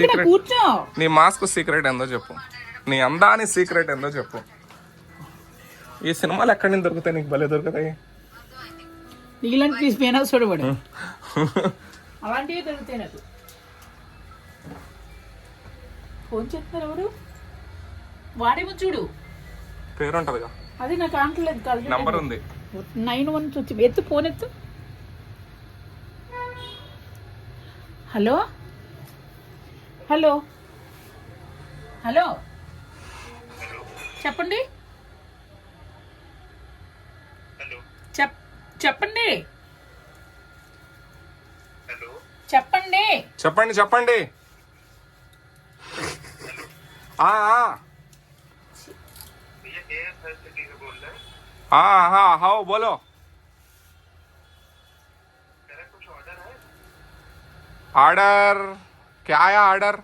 Secret కూర్చో. నీ mask secret ఏందో చెప్పు. నీ అందాని సీక్రెట్ ఏందో చెప్పు. ఈ సినిమాలు ఎక్కడి నుంచి దొరుకుతాయి? నీకు భలే దొరుకుతాయి. నీళ్ళని తీసి పోయినా చూడబడి అలాంటివి దొరుకుతాయి నాకు. ఫోన్ చేస్తున్నారు ఎవరు? వాడేమో చూడు. పేరు ఉంటదిగా అది నాకు ఆంటలేదు కాదు. నంబర్ ఉంది. నైన్ వన్ వచ్చి ఎత్తు ఫోన్ ఎత్తు. హలో? హలో హలో చెప్పండి చెప్ చెప్పండి చెప్పండి చెప్పండి చెప్పండి ఆ, ఆ. ఆ, हाँ हाँ बोलो ऑर्डर क्या आया ऑर्डर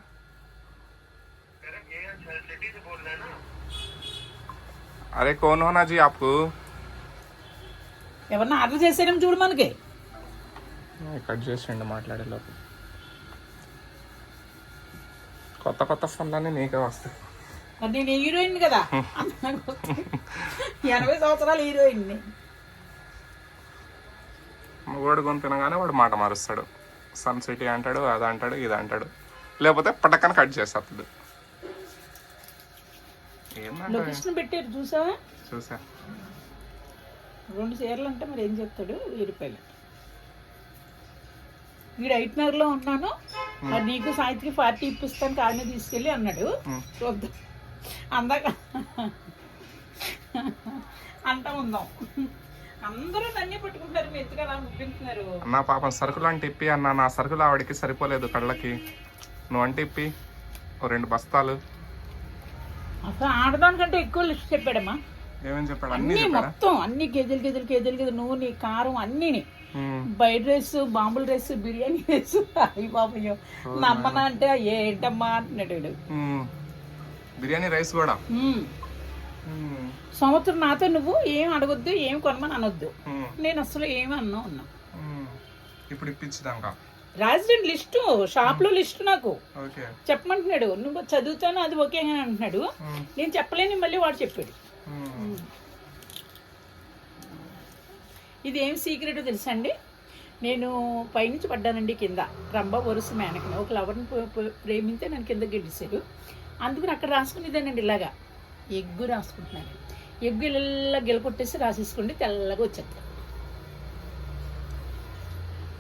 अरे कौन होना जी आपको ఎవరన్నా ఆర్డర్ చేశారేమో చూడు మనకి కట్ చేసేయండి మాట్లాడే లోపు కొత్త కొత్త ఫోన్లన్నీ నీకే వస్తాయి మరి నేను హీరోయిన్ కదా ఎనభై సంవత్సరాల హీరోయిన్ వాడు కొని తినగానే వాడు మాట మారుస్తాడు సన్ సిటీ అంటాడు అది అంటాడు ఇది అంటాడు. లేకపోతే పటక్కన కట్ చేస్తాడు లొకేషన్ పెట్టారు చూసావా? చూసా. రెండు చీరలు అంటే మరి ఏం చెప్తాడు? వెయ్యి రూపాయలు వీడు ఐట్ నగర్లో ఉన్నాను మరి నీకు సాయంత్రం పార్టీ ఇప్పిస్తాను కాడనే తీసుకెళ్ళి అన్నాడు. చూద్దాం అందాక అంటా ఉందాం. అందరూ నన్నే పట్టుకుంటారు మీ ఎత్తుగా అలా ముప్పించున్నారు అన్న పాపం సరుకులు అంటే ఇప్పి అన్న నా సరుకులు ఆవిడకి సరిపోలేదు కళ్ళకి. నువ్వు అంటే ఇప్పి ఓ రెండు బస్తాలు. అసలు ఆడదానికంటే ఎక్కువ లిస్ట్ చెప్పాడమ్మా. ఏమేమి చెప్పాడు? అన్నీ అన్ని చెప్పాడా? మొత్తం అన్ని కేజీలు కేజీలు కేజీలు కేజీలు నూనె కారం అన్నీని. ఉమ్. బయట రైస్ బాంబుల రైస్ బిర్యానీ రైస్. అయ్యి బాబయ్యో నమ్మనా అంటే ఏంటమ్మా? అంటున్నాడు వీడు. ఉమ్. బిర్యానీ రైస్ కూడా? ఉమ్. సంవత్సరం నాతో నువ్వు ఏం అడగొద్దు ఏం కొనమని అనొద్దు. నేను అసలు ఏమి అన్నా ఉన్నా. ఇప్పుడు ఇప్పించదాక రాజధాని లిస్టు షాప్లో లిస్టు నాకు. చెప్పమంటున్నాడు నువ్వు చదువుతాను అది ఓకే అని అంటున్నాడు. నేను చెప్పలేని మళ్ళీ వాడు చెప్పాడు. ఇది ఏం సీక్రెట్ తెలుసా అండి? నేను పైనుంచి పడ్డానండి కింద. రంభ వరుస మేనకని. ఒక లవర్ని ప్ర- ప్ర- ప్రేమింతే నన్ను కింద గెలిచారు అందుకని అక్కడ రాసుకునేదానండి ఇలాగా. ఎగ్గు రాసుకుంటున్నాను. ఎగ్గు ఇలా గెలకొట్టేసి రాసేసుకోండి తెల్లగా వచ్చేది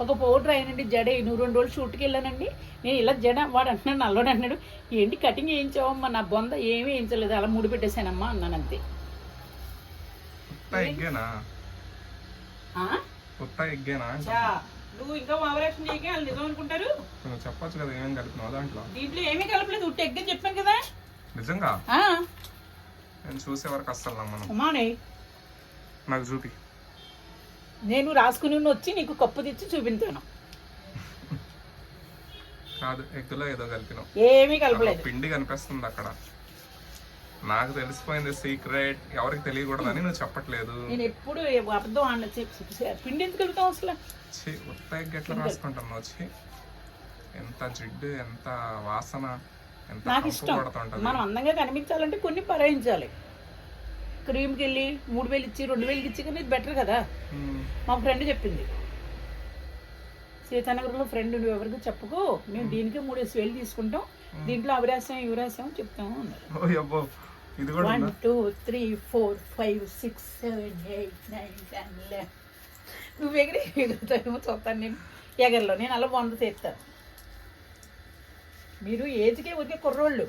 ఒక పౌడర్ అయినండి జడ నువ్వు రెండు రోజులు షూట్కి వెళ్ళానండి. నేను ఇలా జడ వాడు అంటున్నాడు నల్లోడు అంటున్నాడు ఏంటి కటింగ్ వేయించావమ్మా నా బొంద ఏమీ వేయించలేదు అలా ముడి పెట్టేశానమ్మా అన్నాను అంతే. నువ్వు ఇంకా ఓవరాక్షన్ చేయకే వాళ్ళు నిజం అనుకుంటారు? చెప్పొచ్చు కదా ఏమేమి కలుపుతున్నావు దాంట్లో. దీంట్లో ఏమీ కలపలేదు ఉట్టి ఎగ్గని చెప్పాను కదా. నిజంగా? నేను చూసే వరకు అస్సలు నమ్మను. అమ్మానే నాకు చూపి. నేను రాసుకుని వచ్చి నీకు కప్పు తెచ్చి చూపించాను. కాదు ఎగ్గులో ఏదో కలిపినావు. ఏమీ కలపలేదు. పిండి కనిపిస్తుంది అక్కడ. నాకు తెలిసిపోయింది సీక్రెట్ ఎవరికి తెలియకూడదని నువ్వు చెప్పట్లేదు. నేను ఎప్పుడు అబద్ధం చెప్పి పిండి ఎందుకు కలుపుతాం అసలు? ఉత్త ఎగ్ ఎట్లా రాసుకుంటున్నావు ఛీ. ఎంత జిడ్డు ఎంత వాసన. నాకు ఇష్టం. మనం అందంగా కనిపించాలంటే కొన్ని పరాయించాలి. క్రీమ్కి వెళ్ళి మూడు వేలు ఇచ్చి రెండు వేలకి ఇచ్చి కానీ ఇది బెటర్ కదా. మా ఫ్రెండ్ చెప్పింది. సీతానగర్లో ఫ్రెండ్ నువ్వు ఎవరికి చెప్పుకో మేము దీనికి మూడేసి వేలు తీసుకుంటాం. దీంట్లో అవిరాశం ఇవిరాశం చెప్తాము అన్నారు. One two three four five six seven eight nine ten eleven. నువ్వు ఎగిరి ఎగురుతావేమో చూస్తాను నేను. ఎగరలో నేను అలా వంద తీస్తాను. మీరు ఏజ్కే ఊరికే కుర్రోళ్ళు.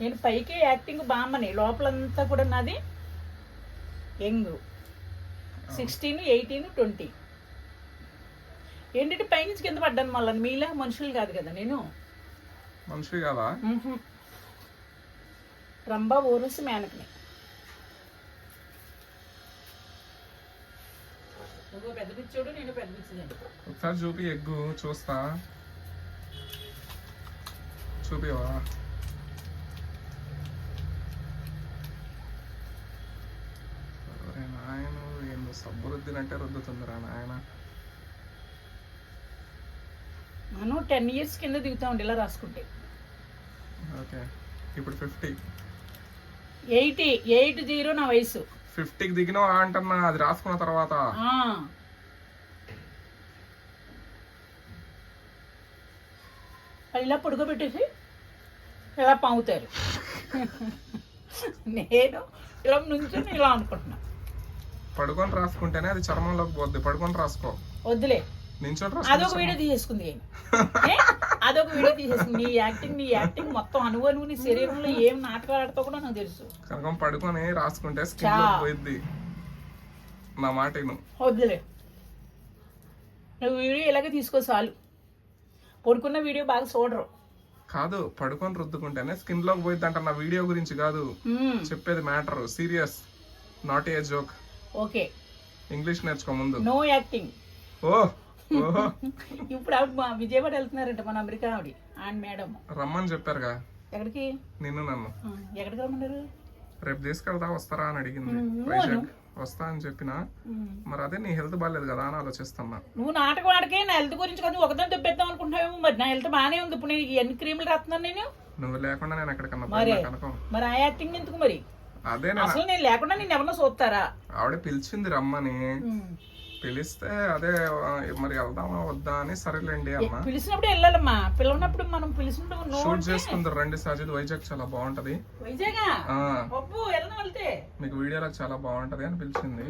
నేను పైకి యాక్టింగ్ బామ్మని లోపలంతా కూడా నాది యంగ్. సిక్స్టీన్ ఎయిటీన్ ట్వంటీ ఏంటంటే పైనుంచి కింద పడ్డాను మళ్ళీ మీలా మనుషులు కాదు కదా నేను. మనిషి కదా. రంభా ఊరుసి మేనకని. పెద్ద పిచ్చోడు నేను పెద్ద పిచ్చిదండి ఒకసారి చూపి ఎగ్గు చూస్తా. చూపివా నాయన ఏందో సబ్బు రుద్దినట్టే రుద్దుతుందిరా నాయన. మనం టెన్ ఇయర్స్ కింద దిగుతామండి ఇలా రాసుకుంటే. ఓకే ఇప్పుడు ఫిఫ్టీ ఎయిటీ ఎయిట్ జీరో నా వయసు. ఫిఫ్టీకి దిగినావా అంటున్నా అది రాసుకున్న తర్వాత. ఇలా పడుకోబెట్టేసి ఇలా పాముతారు. నేను ఇలా నుంచొని ఇలా అనుకుంటున్నా. పడుకొని రాసుకుంటేనే అది చర్మంలోకి పోద్ది. పడుకొని రాసుకో. వద్దులే. నించొని అదొక వీడియో తీసేసుకుంది? అదొక వీడియో తీసేసుకుంది. నీ యాక్టింగ్ నీ యాక్టింగ్ మొత్తం అనువు అనువు నీ శరీరంలో ఏం నాటకాలు ఆడతావు కూడా నాకు తెలుసు. కనుక పడుకొని రాసుకుంటే స్కిన్ నా మాట వద్దులే. నువ్వు వీడియో ఇలాగే తీసుకో చాలు. పడుకున్న వీడియో బాగా చూడరు. కాదు పడుకొని రుద్దుకుంటేనే స్కిన్లోకి పోయిద్ది అంట నా వీడియో గురించి కాదు. చెప్పేది matter. Serious. Not a joke okay. English నేర్చుకో ముందు. నో యాక్టింగ్ ఓ ఇప్పుడు ఆవిడ మా విజయవాడ వెళ్తున్నారంట మన అమెరికా ఆవిడ ఆయన మేడం. రమ్మని చెప్పారుగా. ఎక్కడికి? నిన్ను నన్ను. ఎక్కడికి రమ్మన్నారు రేపు తీసుకెళ్తా వస్తారా అని అడిగింది. వైజాగ్. వస్తా అని చెప్పిన. మరి అదే నీ హెల్త్ బాగాలేదు కదా అని ఆలోచిస్తున్నా. నువ్వు నాటకం ఆడకే నా హెల్త్ గురించి కదా ఒకదాని తెప్పిద్దాం అనుకుంటున్నావేమో మరి. నా హెల్త్ బాగానే ఉంది. ఇప్పుడు నేను ఎన్ని క్రీములు రాస్తున్నాను నేను? నువ్వు లేకుండా నేను ఎక్కడికన్నా మరే. కనుక మరి ఆ యాక్టింగ్ ఎందుకు మరి? అదే అసలు నేను లేకుండా నేను ఎవరన్నా చూస్తారా ఆవిడ పిలిచింది రమ్మని. పిలిస్తే అదే మరి వెళ్దామా వద్దా అని సరేలేండి అమ్మ. పిలిచినప్పుడు వెళ్ళాలమ్మా. పిల్లనప్పుడు మనం పిలిచినప్పుడు షూట్ చేసుకుందరు రండి సాజిద్. వైజాగ్ చాలా బాగుంటది. మీకు వీడియోలో చాలా బాగుంటది అని పిలిచింది.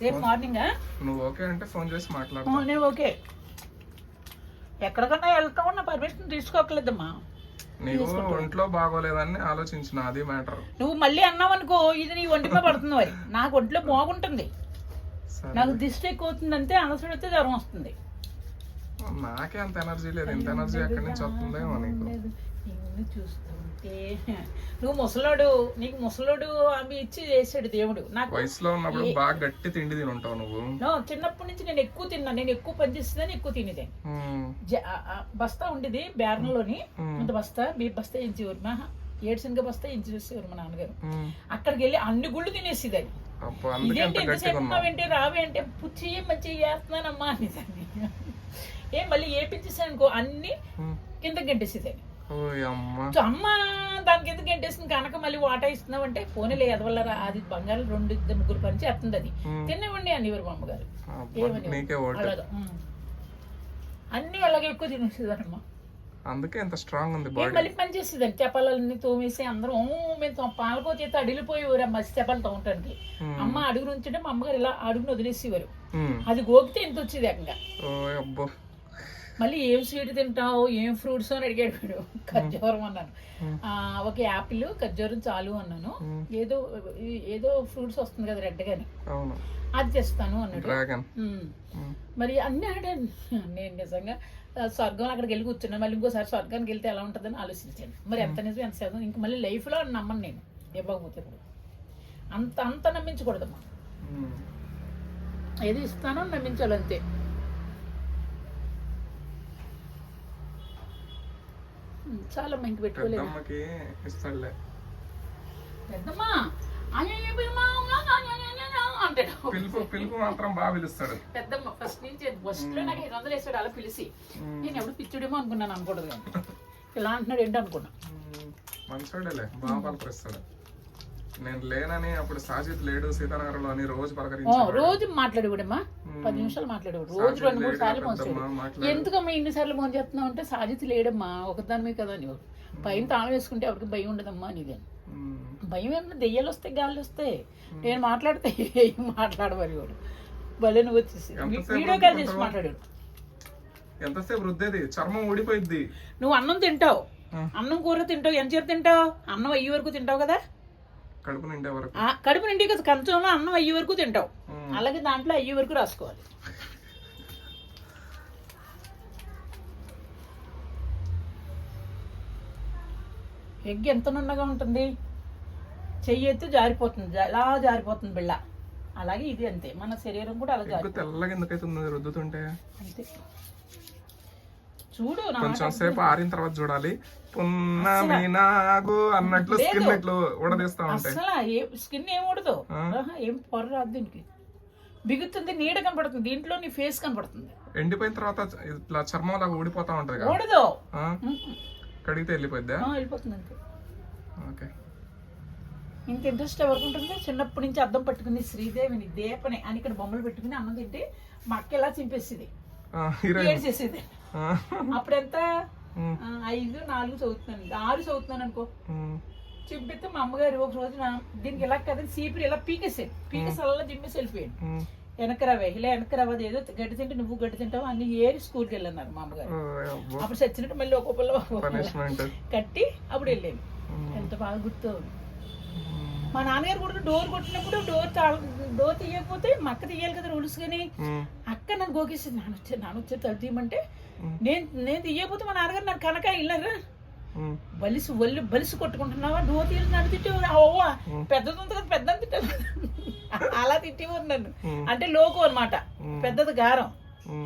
రేపు. మార్నింగా నువ్వు ఓకే అంటే ఫోన్ చేసి మాట్లాడతా. నేను ఓకే. ఎక్కడికన్నా వెళ్తామో నా పర్మిషన్ తీసుకోకలేదమ్మా. నీకు ఒంట్లో బాగోలేదని ఆలోచించిన అది మ్యాటర్. నువ్వు మళ్ళీ అన్నావు అనుకో ఇది నీ ఒంటిపై పడుతుంది మరి. నాకు ఒంట్లో బాగుంటుంది. నాకు దిష్టి ఎక్కువ అవుతుందంటే అలసట వస్తే జ్వరం వస్తుంది. నాకే అంత ఎనర్జీ లేదు. ఇంత ఎనర్జీ ఎక్కడి నుంచి వస్తుందేమో నీకు. లేదు. నిన్ను చూస్తుంటే నువ్వు ముసలోడు నీకు ముసలోడు అవి ఇచ్చి చేసాడు దేవుడు. నాకు వయసులో ఉన్నప్పుడు బాగా గట్టి తిండి తిని ఉంటావు నువ్వు చిన్నప్పటి నుంచి నేను ఎక్కువ తిన్నా. నేను ఎక్కువ పని చేసేదాన్ని ఎక్కువ ఆ బస్తా ఉండేది బేరంలోని మ్మ్. అంత బస్తా బీ బస్తా ఇంచేవారు మా ఏడ్సనగ బస్తా ఇంచేసేవారు మా నాన్నగారు. అక్కడికి వెళ్ళి అన్ని గుళ్ళు తినేసేదాన్ని. ఇదేంటి ఎంతసేపు ఉన్నావు. ఉన్నావేంటి? రావే అంటే పుచ్చి మంచి చేస్తున్నానమ్మా అనేదాన్ని. ఏం మళ్ళీ ఏపించేసాను అనుకో అన్ని. కింద గంటేసేదాన్ని అమ్మ. సో అమ్మ దాని కింద గంటేసింది కనుక మళ్ళీ వాటా ఇస్తున్నావు అంటే పోనీలే ఎదవల్ల అది బంగారం రెండు ఇద్దరు ముగ్గురు పని చేస్తుంది అది. తినేవ్వండి అని ఇవ్వరు మా అమ్మగారు ఏమని. అన్నీ అలాగే ఎక్కువ తినేసేదానమ్మా. అందుకే ఇంత స్ట్రాంగ్ ఉంది బాడీ మళ్ళీ పని చేసేదాన్ని చెప్పాలన్నీ తోమేసి అందరం "ఓ, మేము పాలకో చేత అడిగిపోయేవారు మసి చెప్పాలి తోమటానికి. మ్మ్. అమ్మ అడుగు నుంచుంటే మా అమ్మగారు ఇలా అడుగుని వదిలేసేవారు. అది గోకితే ఎంత వచ్చేది ఏకంగా. మళ్ళీ ఏం స్వీట్ తింటావు? ఏం ఫ్రూట్స్ అని అడిగాడు వీడు. ఖర్జూరం అన్నాను. ఒక యాపిల్ ఖర్జూరం చాలు అన్నాను. ఏదో ఏదో ఫ్రూట్స్ వస్తుంది కదా రెడ్ గాని. అది తెస్తాను అన్నాడు. మరి అన్నీ ఆడాను నేను నిజంగా స్వర్గం అక్కడికి వెళ్ళి కూర్చున్నాను మళ్ళీ ఇంకోసారి స్వర్గానికి వెళ్తే ఎలా ఉంటుందని ఆలోచించాను. మరి ఎంత నిజం ఎంత శాతం ఇంక మళ్ళీ లైఫ్లో నమ్మను నేను. ఇవ్వకపోతే ఇప్పుడు అంత అంత నమ్మించకూడదమ్మా. ఏది ఇస్తానో నమ్మించాలి అంతే చాలమ్మా ఇంక పెట్టుకోలేదు? పెద్దమ్మకి ఇస్తాడులే. పెద్దమ్మా? పిలుపు పిలుపు మాత్రం బాగా పిలుస్తాడు. పెద్దమ్మ ఫస్ట్ నుంచి ఫస్ట్లో నాకు ఐదు వందలు వేసాడు అలా పిలిచి. నేను ఎప్పుడు పిచ్చుడేమో అనుకున్నాను అనుకోవద్దు కానీ. ఇలా అంటున్నాడు ఏంటి అనుకున్నా. మంచోడేలే బాగా పలకరిస్తాడు. నేను లేనని అప్పుడు సాజిద్ లేడు సీతానగర్లో అని రోజు ఓ, పలకరించాడు రోజు మాట్లాడేవాడమ్మా? పది నిమిషాలు మాట్లాడేవాడు. రోజు రెండు మూడు సార్లు ఫోన్ పెద్దమ్మ చేయడు మాట్లాడు. ఎందుకమ్మా ఇన్నిసార్లు ఫోన్ చేస్తున్నావు అంటే సాజిత్ లేడమ్మా ఒకదాని మీద కదా అని. పైన తాళం వేసుకుంటే ఎవరికి భయం ఉండదమ్మా ఉమ్. భయం ఏమన్నా దెయ్యాలు వస్తాయి గాలి వస్తాయి నేను మాట్లాడితే ఏం మాట్లాడమని వాడు. భలే నువ్వు వచ్చేసి. వీడియో కాల్ చేసి? మాట్లాడాడు. ఎంతసేపు రుద్దేది? చర్మం నువ్వు అన్నం తింటావు. అన్నం కూర తింటావు ఎంత చేరు తింటావు? అన్నం అయ్యే వరకు తింటావు కదా? కడుపు నిండే వరకు. కడుపు నిండి కదా కంచంలో అన్నం అయ్యే వరకు తింటావు. అలాగే దాంట్లో అయ్యే వరకు రాసుకోవాలి. ఎగ్ ఎంత నున్నగా ఉంటుంది? చెయ్యి ఎత్తి జారిపోతుంది. అలా జారిపోతుంది బిళ్ళ. అలాగే ఇది అంతే. మన శరీరం కూడా అలా జారి తెల్లగా ఎందుకైతుంది రుద్దుతుంటే. అంతే. చూడు కొంచెం సేపు ఆరిన తర్వాత చూడాలి. పున్నమి నాగు అన్నట్లు. స్కిన్ ఇట్లు ఉడదీస్తా ఉంటాయి. అసలు స్కిన్ ఏం ఊడదు? ఆహా, ఏం పొర రాదు దీనికి. బిగుతుంది నీడ కనపడుతుంది. దీంట్లో నీ ఫేస్ కనపడుతుంది. ఎండిపోయిన తర్వాత ఇట్లా చర్మం లాగా ఊడిపోతా ఉంటది ఊడదు. కడిగితే వెళ్ళిపోద్దా వెళ్ళిపోతుంది అంతే. ఓకే. ఇంత ఇంట్రెస్ట్ ఎవరికి ఉంటుంది? చిన్నప్పటి నుంచి అద్దం పట్టుకుని శ్రీదేవిని దీపని అని ఇక్కడ బొమ్మలు పెట్టుకుని అన్నం తింటే మా అక్క ఎలా చింపేసేది? హీరోయిన్. ఏడ్చేసేది అప్పుడెంత ఐదు నాలుగు చదువుతున్నాను. ఆరు చదువుతున్నాను అనుకో చింపితే మా అమ్మగారు ఒక రోజున దీనికి ఇలా కదా సీపురు ఇలా పీకేసాడు పీకేసి అలా జిమ్మేసి వెళ్ళిపోయాడు. వెనక రవే ఇలా వెనక రవ్వదు ఏదో గడ్డి తింటే నువ్వు గడ్డి తింటావు? అన్ని ఏరి స్కూల్కి వెళ్ళన్నారు మా అమ్మగారు. అప్పుడు చచ్చినట్టు మళ్ళీ ఒక పిల్ల ఒక పిల్ల పనిష్మెంట్. కట్టి అప్పుడు వెళ్ళాను ఎంత బాగా గుర్తు మా నాన్నగారు కూడా డోర్ కొట్టినప్పుడు డోర్ డోర్ తీయకపోతే మా అక్క తీయాలి కదా రూల్స్ కానీ అక్క నన్ను గోకేసింది నాన్న వచ్చారు నాన్న తలుపు తీయమంటే నేను నేను తీయకపోతే మా నాన్నగారు నన్ను కనక వెళ్ళారా బలిసి ఒళ్ళు బలిసి కొట్టుకుంటున్నావా? డోర్ తీసి నన్ను తిట్టేవారు. ఓ పెద్దది ఉంది కదా పెద్ద తిట్టాను అలా తిట్టేవారు నన్ను. అంటే లోకు అన్నమాట. పెద్దది గారం.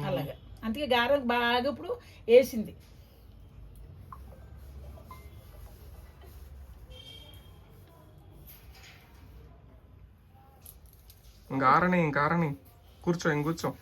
అలాగా. అందుకే గారం బాగా ఇప్పుడు వేసింది. ఇంకా ఆరని ఇంకా ఆరని. కూర్చో ఇంక కూర్చో.